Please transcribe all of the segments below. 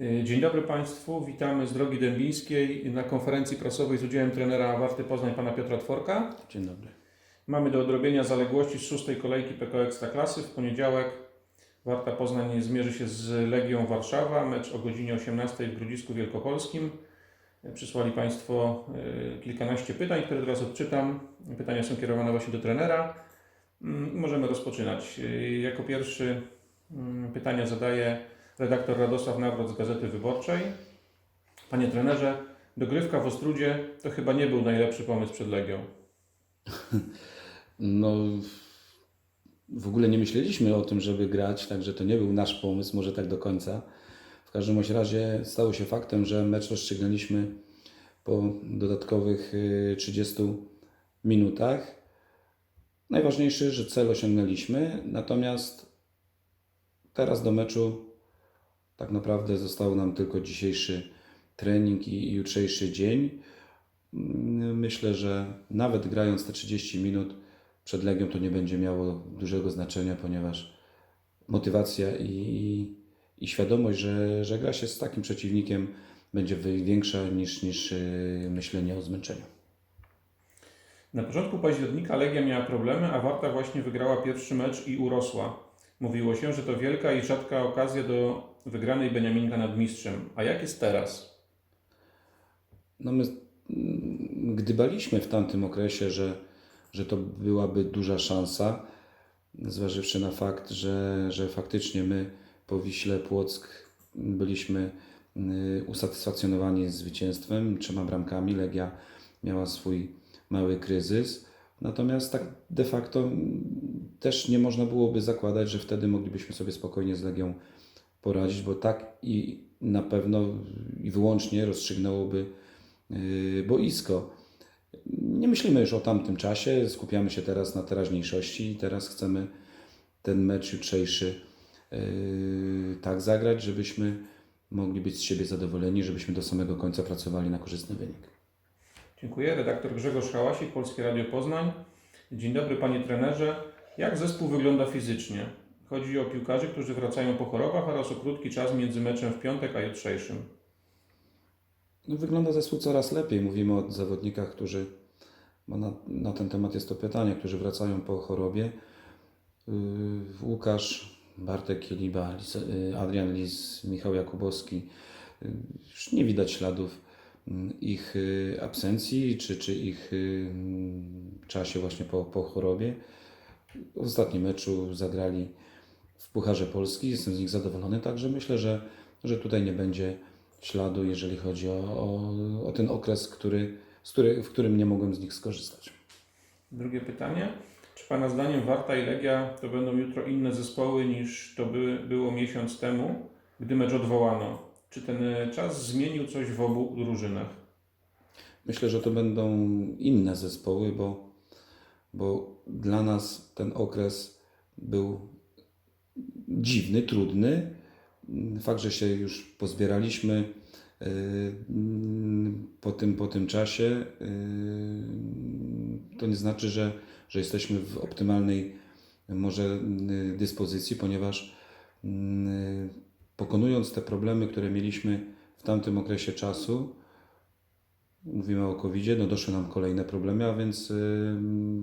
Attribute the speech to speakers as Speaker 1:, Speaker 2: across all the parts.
Speaker 1: Y, Dzień dobry Państwu, witamy z drogi dębińskiej na konferencji prasowej z udziałem trenera Warty Poznań pana Piotra Tworka.
Speaker 2: Dzień dobry.
Speaker 1: Mamy do odrobienia zaległości z szóstej kolejki PKO Ekstraklasy. W poniedziałek Warta Poznań zmierzy się z Legią Warszawa. Mecz o godzinie 18 w Grodzisku Wielkopolskim. Przysłali Państwo y, kilkanaście pytań, które teraz odczytam. Pytania są kierowane właśnie do trenera. Mm, Możemy rozpoczynać. Jako pierwszy mm, pytania zadaje redaktor Radosław Nawrot z Gazety Wyborczej. Panie trenerze, dogrywka w Ostrudzie to chyba nie był najlepszy pomysł przed Legią.
Speaker 2: No, w ogóle nie myśleliśmy o tym, żeby grać, także to nie był nasz pomysł, może tak do końca. W każdym razie stało się faktem, że mecz rozstrzygnęliśmy po dodatkowych y, 30 minutach. Najważniejsze, że cel osiągnęliśmy, natomiast teraz do meczu tak naprawdę został nam tylko dzisiejszy trening i jutrzejszy dzień. Myślę, że nawet grając te 30 minut przed Legią to nie będzie miało dużego znaczenia, ponieważ motywacja i, i, świadomość, że, że gra się z takim przeciwnikiem będzie większa niż, niż yy, myślenie o zmęczeniu.
Speaker 1: Na początku października Legia miała problemy, a Warta właśnie wygrała pierwszy mecz i urosła. Mówiło się, że to wielka i rzadka okazja do wygranej Beniaminka nad mistrzem. A jak jest teraz?
Speaker 2: No my mm, gdybaliśmy w tamtym okresie, że, że to byłaby duża szansa, zważywszy na fakt, że, że faktycznie my po Wiśle Płock byliśmy y, usatysfakcjonowani zwycięstwem, trzema bramkami. Legia miała swój mały kryzys. Natomiast tak de facto też nie można byłoby zakładać, że wtedy moglibyśmy sobie spokojnie z Legią poradzić, bo tak i na pewno i wyłącznie rozstrzygnęłoby yy, boisko. Nie myślimy już o tamtym czasie, skupiamy się teraz na teraźniejszości i teraz chcemy ten mecz jutrzejszy yy, tak zagrać, żebyśmy mogli być z siebie zadowoleni, żebyśmy do samego końca pracowali na korzystny wynik.
Speaker 1: Dziękuję. Redaktor Grzegorz Hałasik, Polskie Radio Poznań. Dzień dobry Panie trenerze. Jak zespół wygląda fizycznie? Chodzi o piłkarzy, którzy wracają po chorobach oraz o krótki czas między meczem w piątek a jutrzejszym.
Speaker 2: No, wygląda zespół coraz lepiej. Mówimy o zawodnikach, którzy, na, na ten temat jest to pytanie, którzy wracają po chorobie. Yy, Łukasz, Bartek Kieliba, yy, Adrian Lis, Michał Jakubowski. Yy, Już nie widać śladów ich yy, absencji czy, czy ich yy, czasie właśnie po, po chorobie. W ostatnim meczu zagrali w Pucharze Polski. Jestem z nich zadowolony, także myślę, że, że tutaj nie będzie śladu, jeżeli chodzi o, o, o ten okres, który, który, w którym nie mogłem z nich skorzystać.
Speaker 1: Drugie pytanie. Czy Pana zdaniem Warta i Legia to będą jutro inne zespoły niż to by, było miesiąc temu, gdy mecz odwołano? Czy ten e, czas zmienił coś w obu drużynach?
Speaker 2: Myślę, że to będą inne zespoły, bo, bo dla nas ten okres był dziwny, trudny. Fakt, że się już pozbieraliśmy yy, po tym, po tym czasie, yy, to nie znaczy, że, że jesteśmy w optymalnej może dyspozycji, ponieważ pokonując te problemy, które mieliśmy w tamtym okresie czasu, mówimy o covid no doszły nam kolejne problemy, a więc yy,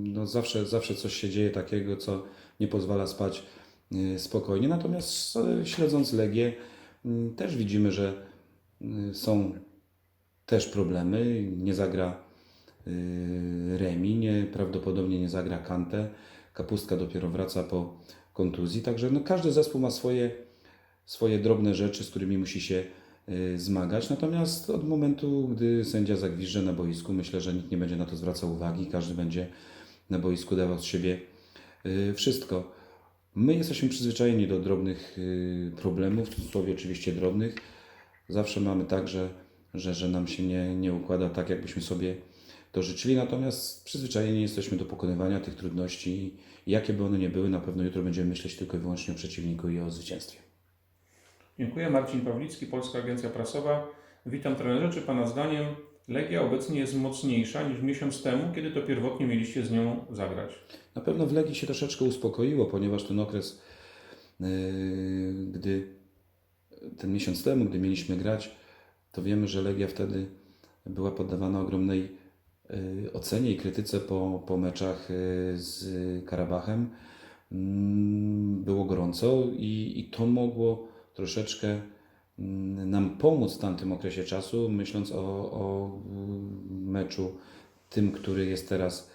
Speaker 2: no zawsze, zawsze coś się dzieje takiego, co nie pozwala spać yy, spokojnie. Natomiast yy, śledząc Legię, też widzimy, że są też problemy. Nie zagra Remi, nie, prawdopodobnie nie zagra Kante. Kapustka dopiero wraca po kontuzji. Także no, każdy zespół ma swoje, swoje drobne rzeczy, z którymi musi się y, zmagać. Natomiast od momentu, gdy sędzia zagwiżdże na boisku, myślę, że nikt nie będzie na to zwracał uwagi. Każdy będzie na boisku dawał z siebie y, wszystko. My jesteśmy przyzwyczajeni do drobnych y, problemów, w cudzysłowie oczywiście drobnych. Zawsze mamy tak, że, że, że nam się nie, nie układa tak, jakbyśmy sobie to życzyli. Natomiast przyzwyczajeni jesteśmy do pokonywania tych trudności jakie by one nie były, na pewno jutro będziemy myśleć tylko i wyłącznie o przeciwniku i o zwycięstwie.
Speaker 1: Dziękuję. Marcin Pawlicki, Polska Agencja Prasowa. Witam trenerze. Czy Pana zdaniem Legia obecnie jest mocniejsza niż miesiąc temu, kiedy to pierwotnie mieliście z nią zagrać?
Speaker 2: Na pewno w Legii się troszeczkę uspokoiło, ponieważ ten okres, yy, gdy ten miesiąc temu, gdy mieliśmy grać, to wiemy, że Legia wtedy była poddawana ogromnej y, ocenie i krytyce po, po meczach y, z Karabachem. Mm, Było gorąco i, i to mogło troszeczkę mm, nam pomóc w tamtym okresie czasu, myśląc o, o mm, meczu tym, który jest teraz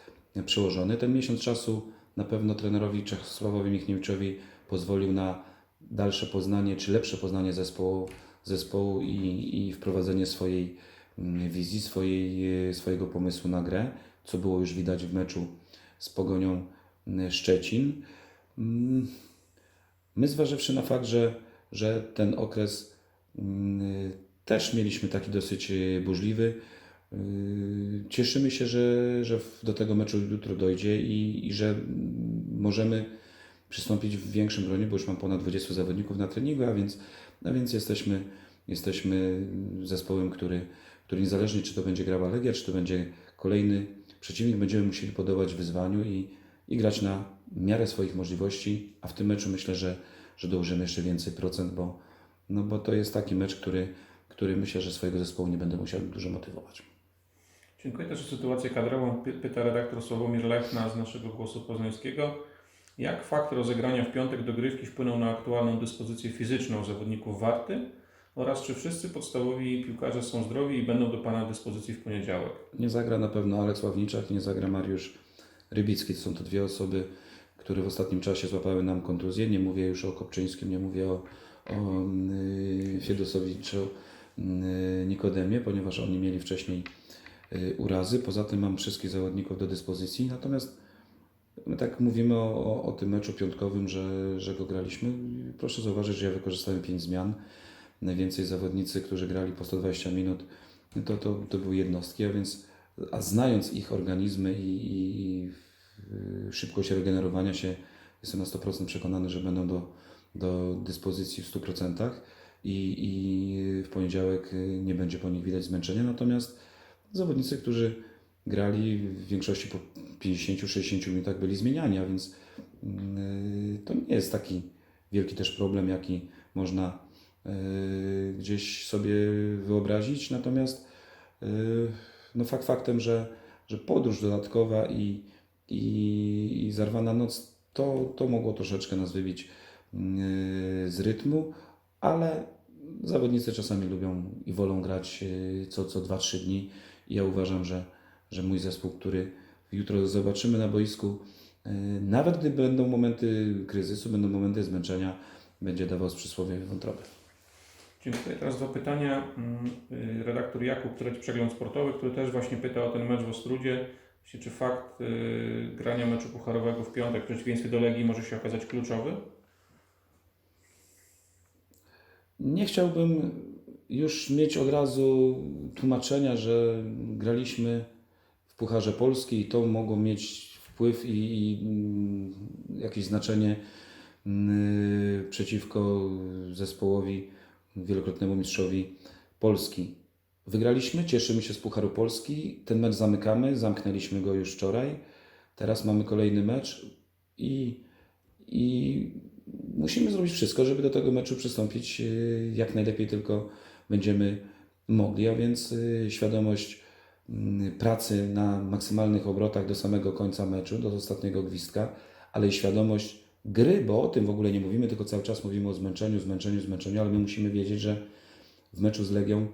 Speaker 2: przełożony. Ten miesiąc czasu na pewno trenerowi Czesławowi Michniewiczowi pozwolił na dalsze poznanie, czy lepsze poznanie zespołu, zespołu i, i wprowadzenie swojej mm, wizji, swojej, e, swojego pomysłu na grę, co było już widać w meczu z Pogonią Szczecin. My zważywszy na fakt, że, że ten okres mm, też mieliśmy taki dosyć e, burzliwy, yy, cieszymy się, że, że do tego meczu jutro dojdzie i, i że mm, możemy przystąpić w większym gronie, bo już mam ponad 20 zawodników na treningu, a więc, a więc jesteśmy, jesteśmy zespołem, który, który niezależnie czy to będzie grała Legia, czy to będzie kolejny przeciwnik, będziemy musieli podołać wyzwaniu i, i grać na miarę swoich możliwości, a w tym meczu myślę, że, że dołożymy jeszcze więcej procent, bo, no bo to jest taki mecz, który, który myślę, że swojego zespołu nie będę musiał dużo motywować.
Speaker 1: Dziękuję też o sytuację kadrową. Py- Pyta redaktor Sławomir Lechna z naszego Głosu Poznańskiego. Jak fakt rozegrania w piątek dogrywki wpłynął na aktualną dyspozycję fizyczną zawodników Warty? Oraz czy wszyscy podstawowi piłkarze są zdrowi i będą do Pana dyspozycji w poniedziałek?
Speaker 2: Nie zagra na pewno Aleks Ławniczak, nie zagra Mariusz Rybicki. To są to dwie osoby, które w ostatnim czasie złapały nam kontuzję. Nie mówię już o Kopczyńskim, nie mówię o, o yy, Fiedosowiczu, yy, Nikodemie, ponieważ oni mieli wcześniej yy, urazy. Poza tym mam wszystkich zawodników do dyspozycji. Natomiast my tak mówimy o, o, o tym meczu piątkowym, że, że go graliśmy. Proszę zauważyć, że ja wykorzystałem 5 zmian. Najwięcej zawodnicy, którzy grali po 120 minut, to, to, to były jednostki, a więc a znając ich organizmy i, i, i y, szybkość regenerowania się, jestem na 100% przekonany, że będą do, do dyspozycji w 100% i, i w poniedziałek y, nie będzie po nich widać zmęczenia. Natomiast zawodnicy, którzy grali w większości po 50-60 minutach byli zmieniani, a więc y, to nie jest taki wielki też problem, jaki można y, gdzieś sobie wyobrazić. Natomiast y, no fakt faktem, że, że podróż dodatkowa i, i, i zarwana noc, to, to mogło troszeczkę nas wybić yy, z rytmu, ale zawodnicy czasami lubią i wolą grać yy, co, co 2-3 dni. I ja uważam, że, że mój zespół, który jutro zobaczymy na boisku, yy, nawet gdy będą momenty kryzysu, będą momenty zmęczenia, będzie dawał z przysłowie wątroby.
Speaker 1: Dziękuję. Teraz dwa pytania. Mm, Redaktor Jakub Treć Przegląd Sportowy, który też właśnie pyta o ten mecz w Ostrudzie. Właśnie, Czy fakt y, grania meczu pucharowego w piątek w przeciwieństwie do Legii może się okazać kluczowy?
Speaker 2: Nie chciałbym już mieć od razu tłumaczenia, że graliśmy w Pucharze Polski i to mogło mieć wpływ i, i mm, jakieś znaczenie mm, przeciwko zespołowi, wielokrotnemu mistrzowi Polski. Wygraliśmy, cieszymy się z Pucharu Polski. Ten mecz zamykamy, zamknęliśmy go już wczoraj. Teraz mamy kolejny mecz i, i musimy zrobić wszystko, żeby do tego meczu przystąpić y, jak najlepiej tylko będziemy mogli, a więc y, świadomość mm, pracy na maksymalnych obrotach do samego końca meczu, do ostatniego gwizdka, ale i świadomość gry, bo o tym w ogóle nie mówimy, tylko cały czas mówimy o zmęczeniu, zmęczeniu, zmęczeniu, ale my musimy wiedzieć, że w meczu z Legią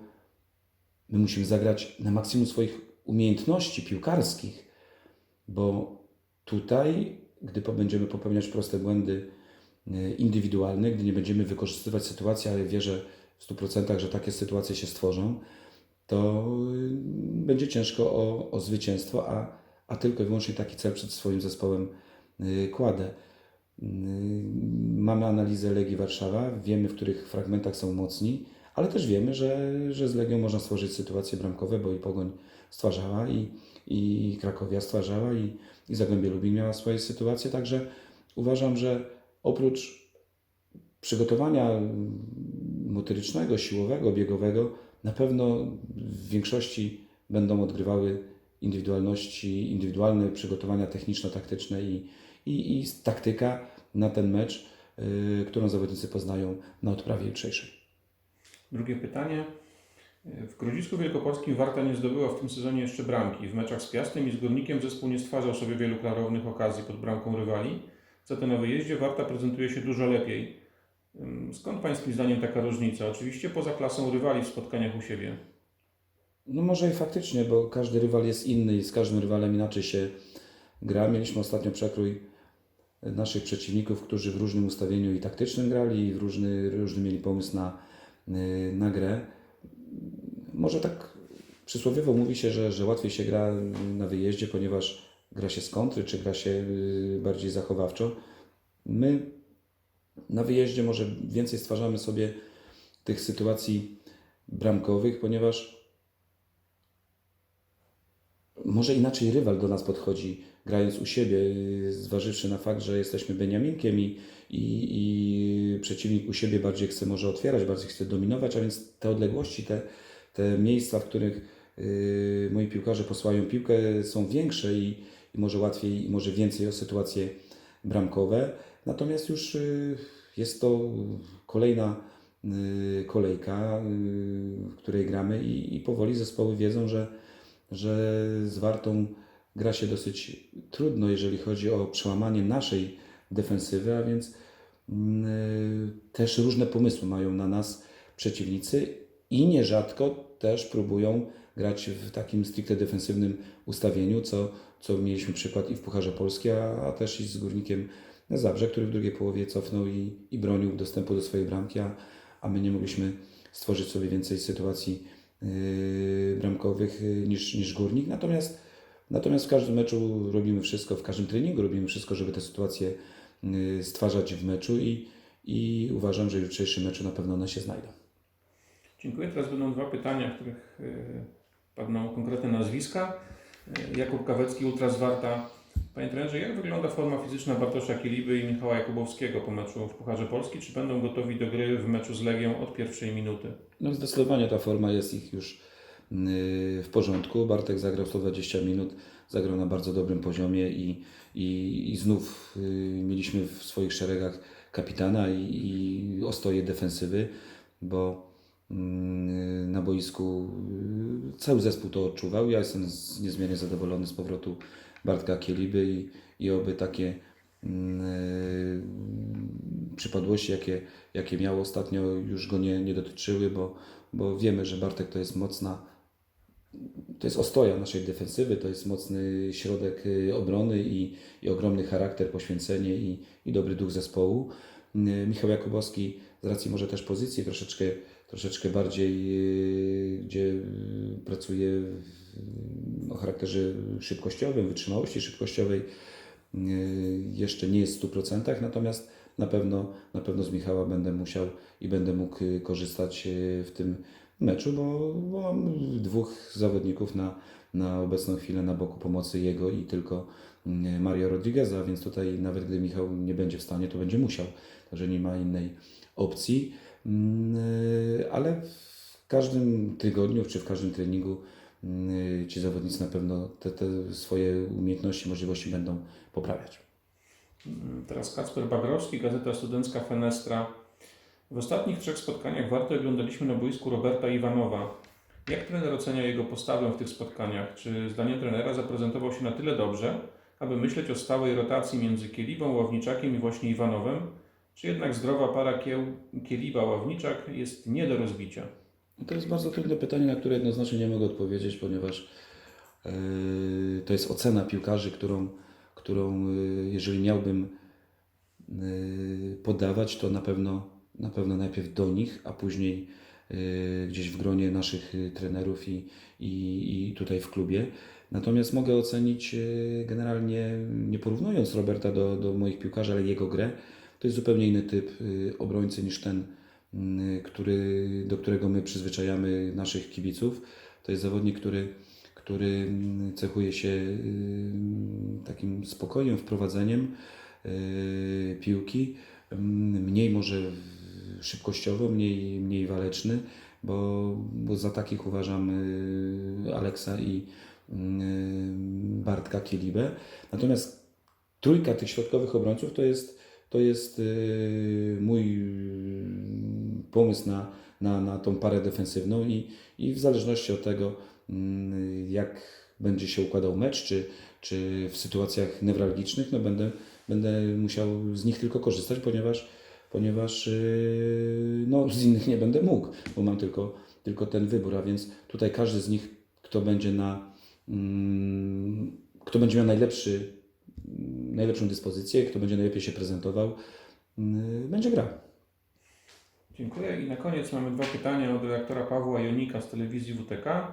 Speaker 2: my musimy zagrać na maksimum swoich umiejętności piłkarskich, bo tutaj, gdy będziemy popełniać proste błędy e, indywidualne, gdy nie będziemy wykorzystywać sytuacji, ale wierzę w 100%, że takie sytuacje się stworzą, to y, będzie ciężko o, o zwycięstwo, a, a tylko i wyłącznie taki cel przed swoim zespołem y, kładę. Y, Mamy analizę Legii Warszawa, wiemy, w których fragmentach są mocni, ale też wiemy, że, że z Legią można stworzyć sytuacje bramkowe, bo i Pogoń stwarzała, i, i Krakowia stwarzała, i, i Zagłębie Lubin miała swoje sytuacje, także uważam, że oprócz przygotowania motorycznego, siłowego, biegowego, na pewno w większości będą odgrywały indywidualności, indywidualne przygotowania techniczno-taktyczne i, i, i taktyka na ten mecz, yy, którą zawodnicy poznają na odprawie jutrzejszej.
Speaker 1: Drugie pytanie. W Grodzisku Wielkopolskim Warta nie zdobyła w tym sezonie jeszcze bramki. W meczach z Piastem i z Górnikiem zespół nie stwarzał sobie wielu klarownych okazji pod bramką rywali. Za to na wyjeździe Warta prezentuje się dużo lepiej. Skąd Pańskim zdaniem taka różnica? Oczywiście poza klasą rywali w spotkaniach u siebie.
Speaker 2: No może i faktycznie, bo każdy rywal jest inny i z każdym rywalem inaczej się gra. Mieliśmy ostatnio przekrój naszych przeciwników, którzy w różnym ustawieniu i taktycznym grali, i w różny, różny mieli pomysł na, na grę. Może tak przysłowiowo mówi się, że, że łatwiej się gra na wyjeździe, ponieważ gra się z kontry, czy gra się y, bardziej zachowawczo. My na wyjeździe może więcej stwarzamy sobie tych sytuacji bramkowych, ponieważ może inaczej rywal do nas podchodzi, grając u siebie, yy, zważywszy na fakt, że jesteśmy Beniaminkiem i, i, i przeciwnik u siebie bardziej chce może otwierać, bardziej chce dominować, a więc te odległości, te, te miejsca, w których yy, moi piłkarze posłają piłkę są większe i, i może łatwiej, i może więcej o sytuacje bramkowe. Natomiast już yy, jest to kolejna yy, kolejka, yy, w której gramy i, i powoli zespoły wiedzą, że że z Wartą gra się dosyć trudno, jeżeli chodzi o przełamanie naszej defensywy, a więc mm, y, też różne pomysły mają na nas przeciwnicy i nierzadko też próbują grać w takim stricte defensywnym ustawieniu, co, co mieliśmy przykład i w Pucharze Polski, a, a też i z Górnikiem Zabrze, który w drugiej połowie cofnął i, i bronił dostępu do swojej bramki, a, a my nie mogliśmy stworzyć sobie więcej sytuacji bramkowych yy, niż, niż Górnik. Natomiast, natomiast w każdym meczu robimy wszystko, w każdym treningu robimy wszystko, żeby te sytuacje yy, stwarzać w meczu i, i uważam, że w jutrzejszym meczu na pewno one się znajdą.
Speaker 1: Dziękuję. Teraz będą dwa pytania, w których padną konkretne nazwiska. Jakub Kawecki, Ultras Warta. Panie trenerze, jak wygląda forma fizyczna Bartosza Kiliby i Michała Jakubowskiego po meczu w Pucharze Polski? Czy będą gotowi do gry w meczu z Legią od pierwszej minuty?
Speaker 2: No zdecydowanie ta forma jest ich już yy, w porządku. Bartek zagrał 120 minut, zagrał na bardzo dobrym poziomie i, i, i znów yy, mieliśmy w swoich szeregach kapitana i, i ostoje defensywy, bo yy, na boisku cały zespół to odczuwał. Ja jestem niezmiernie zadowolony z powrotu Bartka Kieliby i, i oby takie yy, przypadłości, jakie, jakie miał ostatnio, już go nie, nie dotyczyły, bo, bo wiemy, że Bartek to jest mocna, to jest ostoja naszej defensywy, to jest mocny środek y, obrony i, i ogromny charakter, poświęcenie i, i dobry duch zespołu. Y, Michał Jakubowski z racji może też pozycji troszeczkę, troszeczkę bardziej, y, gdzie y, pracuje w- o charakterze szybkościowym, wytrzymałości szybkościowej, y, jeszcze nie jest w 100%, natomiast na pewno, na pewno z Michała będę musiał i będę mógł korzystać w tym meczu, bo, bo mam dwóch zawodników na, na obecną chwilę na boku pomocy jego i tylko Mario Rodrigueza, więc tutaj nawet gdy Michał nie będzie w stanie, to będzie musiał, także nie ma innej opcji, ale w każdym tygodniu czy w każdym treningu y, ci zawodnicy na pewno te, te swoje umiejętności, możliwości będą poprawiać.
Speaker 1: Mm, Teraz Kacper Bagrowski, Gazeta Studencka Fenestra. W ostatnich trzech spotkaniach warto oglądaliśmy na boisku Roberta Iwanowa. Jak trener ocenia jego postawę w tych spotkaniach? Czy zdaniem trenera zaprezentował się na tyle dobrze, aby myśleć o stałej rotacji między Kielibą, Ławniczakiem i właśnie Iwanowem? Czy jednak zdrowa para Kieł, Kieliba-Ławniczak jest nie do rozbicia?
Speaker 2: No To jest bardzo trudne pytanie, na które jednoznacznie nie mogę odpowiedzieć, ponieważ yy, to jest ocena piłkarzy, którą, którą yy, jeżeli miałbym yy, podawać, to na pewno, na pewno najpierw do nich, a później yy, gdzieś w gronie naszych trenerów i, i, i tutaj w klubie. Natomiast mogę ocenić yy, generalnie, nie porównując Roberta do, do moich piłkarzy, ale jego grę, to jest zupełnie inny typ yy, obrońcy niż ten, mm, który, do którego my przyzwyczajamy naszych kibiców. To jest zawodnik, który, który mm, cechuje się y, takim spokojem, wprowadzeniem y, piłki, Mm, mniej może szybkościowo, mniej, mniej waleczny, bo, bo za takich uważam y, Aleksa i y, Bartka Kielibę. Natomiast trójka tych środkowych obrońców to jest, to jest y, mój y, pomysł na, na, na tą parę defensywną i, i w zależności od tego, mm, jak będzie się układał mecz, czy, czy w sytuacjach newralgicznych, no będę, będę musiał z nich tylko korzystać, ponieważ, ponieważ yy, no, z innych nie będę mógł, bo mam tylko, tylko ten wybór, a więc tutaj każdy z nich, kto będzie na, mm, kto będzie miał najlepszy, najlepszą dyspozycję, kto będzie najlepiej się prezentował, yy, będzie grał.
Speaker 1: Dziękuję. I na koniec mamy dwa pytania od redaktora Pawła Jonika z telewizji WTK.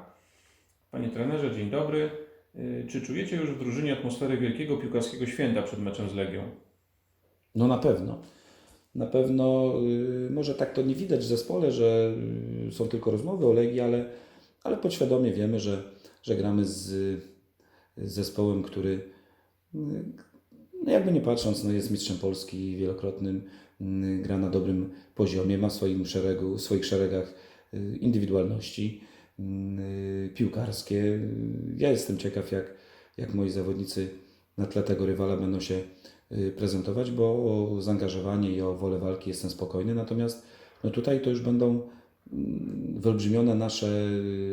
Speaker 1: Panie trenerze, dzień dobry. Y, Czy czujecie już w drużynie atmosferę wielkiego piłkarskiego święta przed meczem z Legią?
Speaker 2: No na pewno. Na pewno, y, może tak to nie widać w zespole, że y, są tylko rozmowy o Legii, ale, ale podświadomie wiemy, że, że gramy z, zespołem, który y, no jakby nie patrząc, no jest mistrzem Polski wielokrotnym, y, gra na dobrym poziomie, ma w swoim szeregu, w swoich szeregach y, indywidualności y, piłkarskie. Ja jestem ciekaw, jak, jak moi zawodnicy na tle tego rywala będą się y, prezentować, bo o zaangażowanie i o wolę walki jestem spokojny. Natomiast no tutaj to już będą mm, wyolbrzymione nasze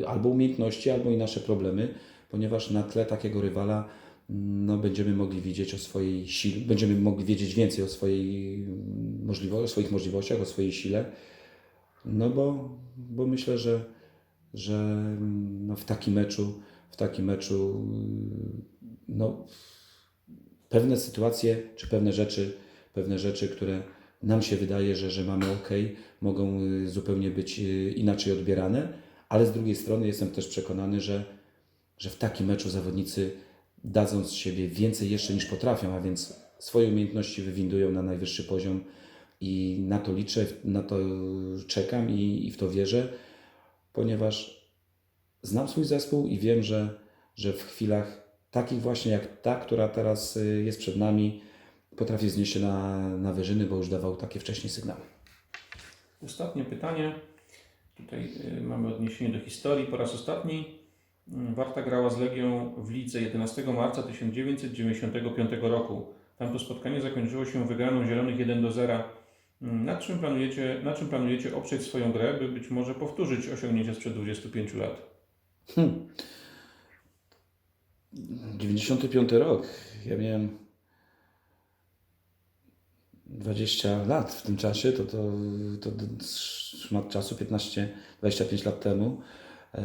Speaker 2: albo umiejętności, albo i nasze problemy, ponieważ na tle takiego rywala mm, no, będziemy mogli widzieć o swojej sile, będziemy mogli wiedzieć więcej o, swojej mm, możliwo- o swoich możliwościach, o swojej sile. No bo, bo myślę, że, że mm, no, w takim meczu, w takim meczu y, no, pewne sytuacje czy pewne rzeczy, pewne rzeczy, które nam się wydaje, że, że mamy ok, mogą y, zupełnie być y, inaczej odbierane, ale z drugiej strony jestem też przekonany, że, że w takim meczu zawodnicy dadzą z siebie więcej jeszcze niż potrafią, a więc swoje umiejętności wywindują na najwyższy poziom i na to liczę, na to czekam i, i w to wierzę, ponieważ znam swój zespół i wiem, że, że w chwilach takich właśnie jak ta, która teraz y, jest przed nami, potrafi wznieść się na, na wyżyny, bo już dawał takie wcześniej sygnały.
Speaker 1: Ostatnie pytanie. Tutaj y, mamy odniesienie do historii. Po raz ostatni Warta grała z Legią w lidze 11 marca 1995 roku. Tamto spotkanie zakończyło się wygraną Zielonych 1 do 0. Y, Nad czym planujecie, na czym planujecie oprzeć swoją grę, by być może powtórzyć osiągnięcie sprzed 25 lat?
Speaker 2: Hmm. 95 rok. Ja miałem 20 lat w tym czasie, to, to, to szmat czasu, 15, 25 lat temu. E,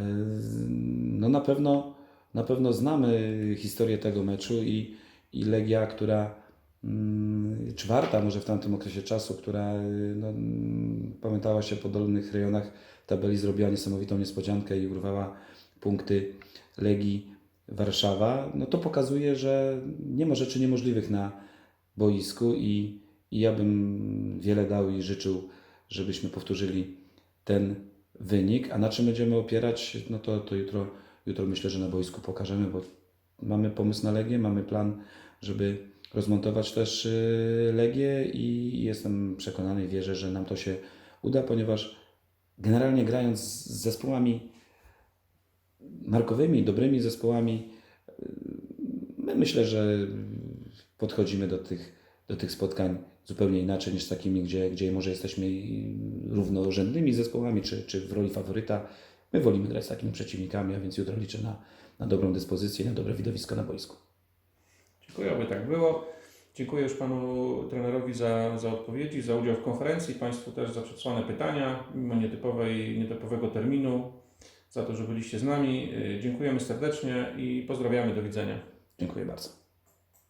Speaker 2: No na pewno, na pewno znamy historię tego meczu i, i Legia, która mm, czwarta może w tamtym okresie czasu, która no, mm, pamiętała się po dolnych rejonach tabeli, zrobiła niesamowitą niespodziankę i urwała punkty Legii Warszawa, no to pokazuje, że nie ma rzeczy niemożliwych na boisku i, i ja bym wiele dał i życzył, żebyśmy powtórzyli ten wynik. A na czym będziemy opierać, no to, to jutro, jutro myślę, że na boisku pokażemy, bo mamy pomysł na Legię, mamy plan, żeby rozmontować też y, Legię i jestem przekonany, wierzę, że nam to się uda, ponieważ generalnie grając z zespołami markowymi, dobrymi zespołami, y, my myślę, że podchodzimy do tych, do tych spotkań zupełnie inaczej niż takimi, gdzie, gdzie może jesteśmy równorzędnymi zespołami, czy, czy w roli faworyta. My wolimy grać z takimi przeciwnikami, a więc jutro liczę na, na dobrą dyspozycję na dobre widowisko na boisku.
Speaker 1: Dziękuję, aby tak było. Dziękuję już Panu trenerowi za, za odpowiedzi, za udział w konferencji, Państwu też za przesłane pytania, mimo nietypowej, nietypowego terminu, za to, że byliście z nami. Y, Dziękujemy serdecznie i pozdrawiamy. Do widzenia.
Speaker 2: Dziękuję bardzo.